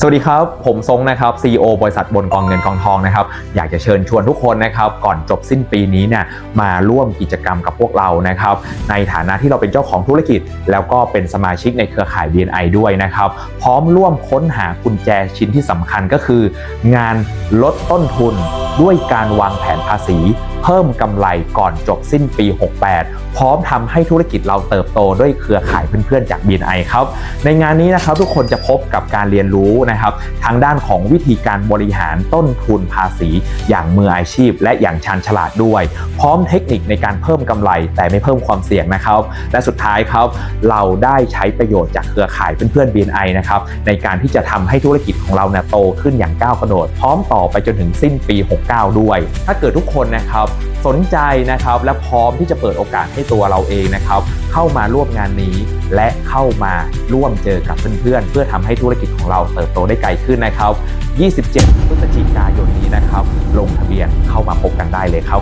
สวัสดีครับ ผมทรงนะครับ CEO บริษัทบนกองเงินกองทองนะครับ อยากจะเชิญชวนทุกคนนะครับ ก่อนจบสิ้นปีนี้เนี่ยมาร่วมกิจกรรมกับพวกเรานะครับ ในฐานะที่เราเป็นเจ้าของธุรกิจ แล้วก็เป็นสมาชิกในเครือข่าย BNI ด้วยนะครับ พร้อมร่วมค้นหากุญแจชิ้นที่สำคัญก็คือ งานลดต้นทุนด้วยการวางแผนภาษี เพิ่มกำไรก่อนจบสิ้นปี 68 พร้อมทำให้ธุรกิจเราเติบโตด้วยเครือข่ายเพื่อนๆจาก BNI ครับ ในงานนี้นะครับทุกคนจะพบกับการเรียนรู้นะครับทางด้านของวิธีการบริหารต้นทุนภาษี อย่างมืออาชีพ และอย่างชาญฉลาดด้วย พร้อมเทคนิคในการเพิ่มกำไร แต่ไม่เพิ่มความเสี่ยงนะครับ และสุดท้ายครับเราได้ใช้ประโยชน์จากเครือข่ายเพื่อนๆ BNI นะครับในการที่จะทำให้ธุรกิจของเราเนี่ยโตขึ้นอย่างก้าวกระโดด พร้อมต่อไปจนถึงสิ้นปี 69 ด้วย ถ้าเกิดทุกคนนะครับสนใจนะครับและพร้อมที่จะเปิดโอกาสให้ตัวเราเองนะครับเข้ามาร่วมงานนี้ และเข้ามาร่วมเจอกับเพื่อนๆ เพื่อทำให้ธุรกิจของเราเติบโตได้ไกลขึ้นนะครับ 27 พฤศจิกายนนี้นะครับ ลงทะเบียนเข้ามาพบกันได้เลยครับ